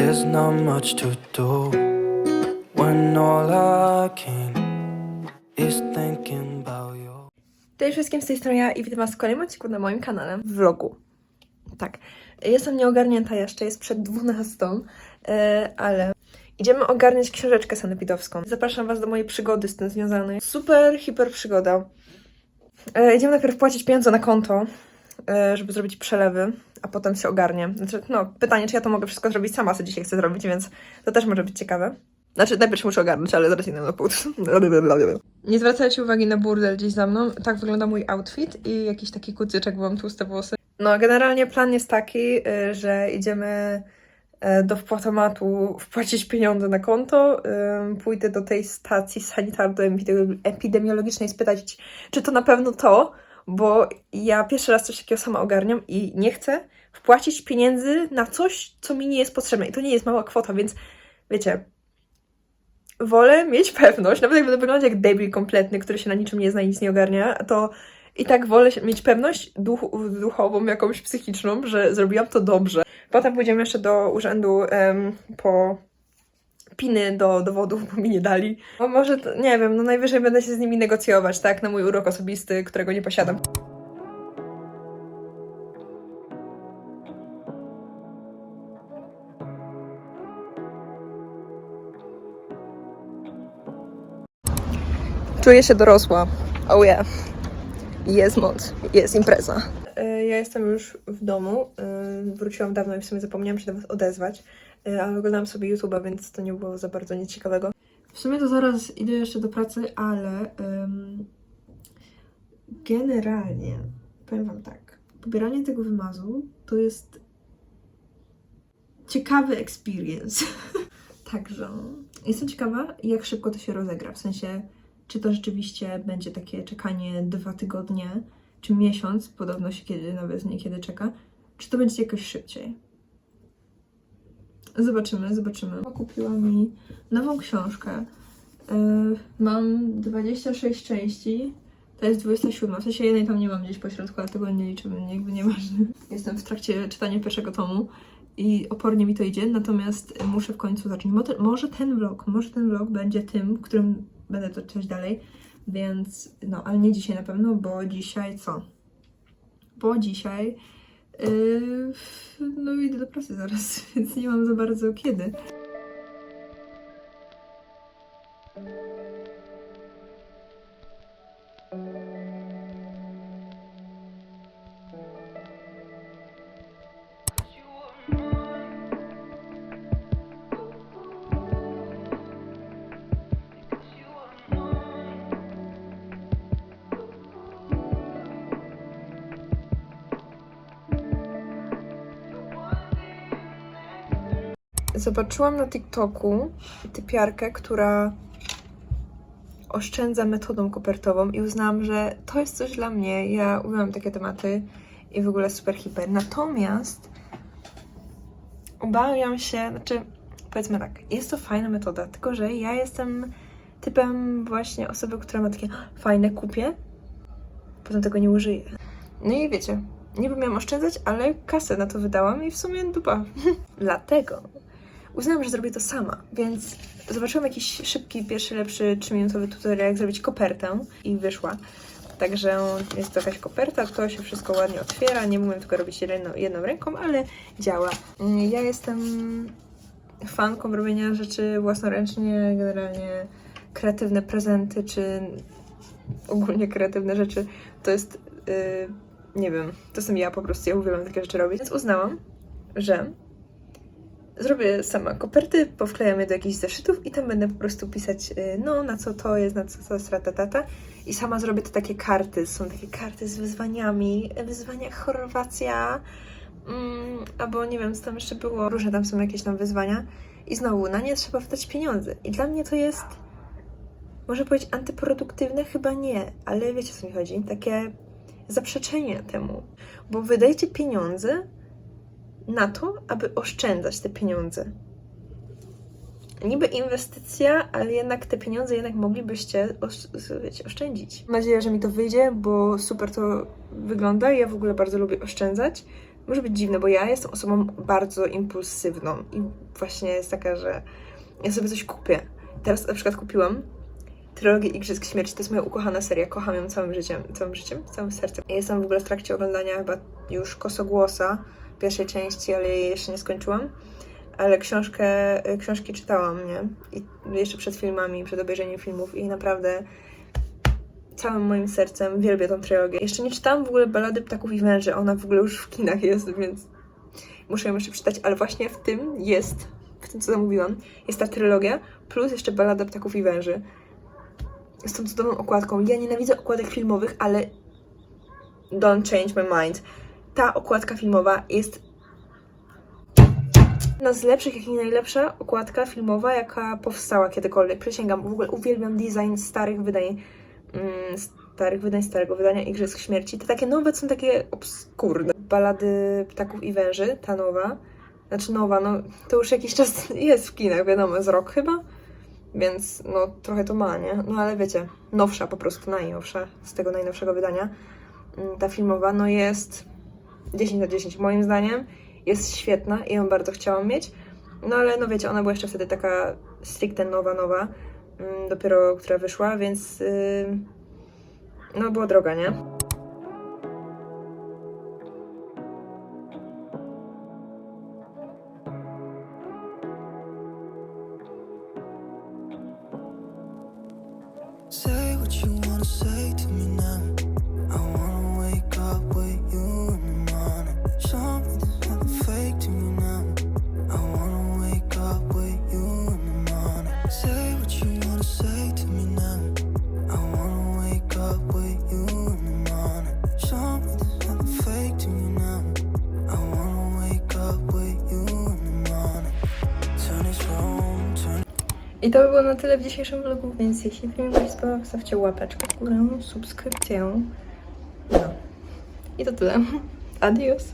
There's not much to do when all I can is thinking about you. Cześć wszystkim, z tej strony ja i witam was w kolejnym odcinku na moim kanale, vlogu. Tak, jestem nieogarnięta jeszcze, jest przed 12, e, ale idziemy ogarniać książeczkę sanepidowską. Zapraszam was do mojej przygody z tym związanej. Super, hiper przygoda. E, idziemy najpierw płacić pieniądze na konto, żeby zrobić przelewy, a potem się ogarnie. Znaczy, no, pytanie, czy ja to mogę wszystko zrobić sama, co dzisiaj chcę zrobić, więc to też może być ciekawe. Znaczy, najpierw muszę ogarnąć, ale zaraz innym na pół. Nie zwracajcie uwagi na burdel gdzieś za mną. Tak wygląda mój outfit i jakiś taki kucyczek, bo mam tłuste włosy. No, generalnie plan jest taki, y, że idziemy y, do wpłatomatu wpłacić pieniądze na konto. y, Pójdę do tej stacji sanitarno-epidemiologicznej spytać, czy to na pewno to, bo ja pierwszy raz coś takiego sama ogarniam i nie chcę wpłacić pieniędzy na coś, co mi nie jest potrzebne. I to nie jest mała kwota, więc wiecie, wolę mieć pewność, nawet jak będę wyglądać jak debil kompletny, który się na niczym nie zna i nic nie ogarnia, to i tak wolę mieć pewność duch, duchową, jakąś psychiczną, że zrobiłam to dobrze. Potem pójdziemy jeszcze do urzędu em, po piny do dowodów, bo mi nie dali. No może, to, nie wiem, no najwyżej będę się z nimi negocjować, tak, na mój urok osobisty, którego nie posiadam. Czuję się dorosła. Oh yeah. Jest moc, jest impreza. Ja jestem już w domu. Wróciłam dawno i w sumie zapomniałam się do Was odezwać, ale oglądałam sobie YouTube'a, więc to nie było za bardzo nic ciekawego. W sumie to zaraz idę jeszcze do pracy, ale ym, generalnie powiem Wam tak. Pobieranie tego wymazu to jest ciekawy experience. Także jestem ciekawa, jak szybko to się rozegra. W sensie, czy to rzeczywiście będzie takie czekanie dwa tygodnie, czy miesiąc, podobno się kiedy nawet niekiedy czeka, czy to będzie jakoś szybciej. Zobaczymy, zobaczymy. Kupiła mi nową książkę. Yy, mam 26 części. To jest 27. W sensie jednej tam nie mam gdzieś po środku, ale tego nie liczymy, jakby nieważne. Jestem w trakcie czytania pierwszego tomu i opornie mi to idzie, natomiast muszę w końcu zacząć. Może, ten vlog, może ten vlog będzie tym, w którym będę to czytać dalej, więc no, ale nie dzisiaj na pewno, bo dzisiaj co? Bo dzisiaj no idę do pracy zaraz, więc nie mam za bardzo kiedy. Zobaczyłam na TikToku typiarkę, która oszczędza metodą kopertową i uznałam, że to jest coś dla mnie. Ja uwielbiam takie tematy i w ogóle super hiper. Natomiast obawiam się, znaczy powiedzmy tak, jest to fajna metoda, tylko że ja jestem typem właśnie osoby, która ma takie fajne kupię, potem tego nie użyję. No i wiecie, niby miałam oszczędzać, ale kasę na to wydałam i w sumie dupa. Dlatego uznałam, że zrobię to sama, więc zobaczyłam jakiś szybki, pierwszy, lepszy, 3-minutowy tutorial, jak zrobić kopertę i wyszła. Także jest to jakaś koperta, to się wszystko ładnie otwiera, nie umiem tego robić jedną, jedną ręką, ale działa. Mm, Ja jestem fanką robienia rzeczy własnoręcznie, generalnie kreatywne prezenty, czy ogólnie kreatywne rzeczy, to jest, yy, nie wiem, to jestem ja po prostu, ja uwielbiam takie rzeczy robić, więc uznałam, że zrobię sama koperty, powklejam je do jakichś zeszytów i tam będę po prostu pisać, y, no, na co to jest, na co to jest, ratatata. I sama zrobię te takie karty, są takie karty z wyzwaniami, wyzwania Chorwacja, mm, albo nie wiem, co tam jeszcze było, różne tam są jakieś tam wyzwania. I znowu, na nie trzeba wydać pieniądze. I dla mnie to jest, może powiedzieć antyproduktywne? Chyba nie, ale wiecie, o co mi chodzi. Takie zaprzeczenie temu. Bo wydajcie pieniądze, na to, aby oszczędzać te pieniądze. Niby inwestycja, ale jednak te pieniądze jednak moglibyście osz, wiecie, oszczędzić. Mam nadzieję, że mi to wyjdzie, bo super to wygląda. Ja w ogóle bardzo lubię oszczędzać. może być dziwne, bo ja jestem osobą bardzo impulsywną i właśnie jest taka, że ja sobie coś kupię. Teraz na przykład kupiłam Trylogię Igrzysk Śmierci, to jest moja ukochana seria, kocham ją całym życiem, całym życiem, całym sercem. Ja jestem w ogóle w trakcie oglądania chyba już Kosogłosa, pierwszej części, ale jej jeszcze nie skończyłam. Ale książkę, y, książki czytałam, nie? I jeszcze przed filmami, przed obejrzeniem filmów i naprawdę całym moim sercem wielbię tą trylogię. Jeszcze nie czytałam w ogóle Balady Ptaków i Węży, ona w ogóle już w kinach jest, więc muszę ją jeszcze przeczytać, ale właśnie w tym jest, w tym co zamówiłam, jest ta trylogia, plus jeszcze Balada Ptaków i Węży. Z tą cudowną okładką. Ja nienawidzę okładek filmowych, ale don't change my mind. Ta okładka filmowa jest jedna z lepszych, jak i najlepsza okładka filmowa, jaka powstała kiedykolwiek. Przysięgam, w ogóle uwielbiam design starych wydań, mm, starych wydań, starego wydania Igrzysk Śmierci. Te takie nowe są takie obskurne. Balady Ptaków i Węży, ta nowa, znaczy nowa, no to już jakiś czas jest w kinach, wiadomo, z rok chyba, więc no trochę to ma, nie? No ale wiecie, nowsza po prostu, najnowsza, z tego najnowszego wydania, mm, ta filmowa, no jest 10 na 10 moim zdaniem, jest świetna i ją bardzo chciałam mieć, no ale no wiecie, ona była jeszcze wtedy taka stricte nowa, nowa, mm, dopiero która wyszła, więc no była droga, nie? Say what you wanna say to me now. I to by było na tyle w dzisiejszym vlogu, więc jeśli film Wam się spodobał, stawcie łapeczkę w górę, subskrypcję. No. I to tyle. Adios.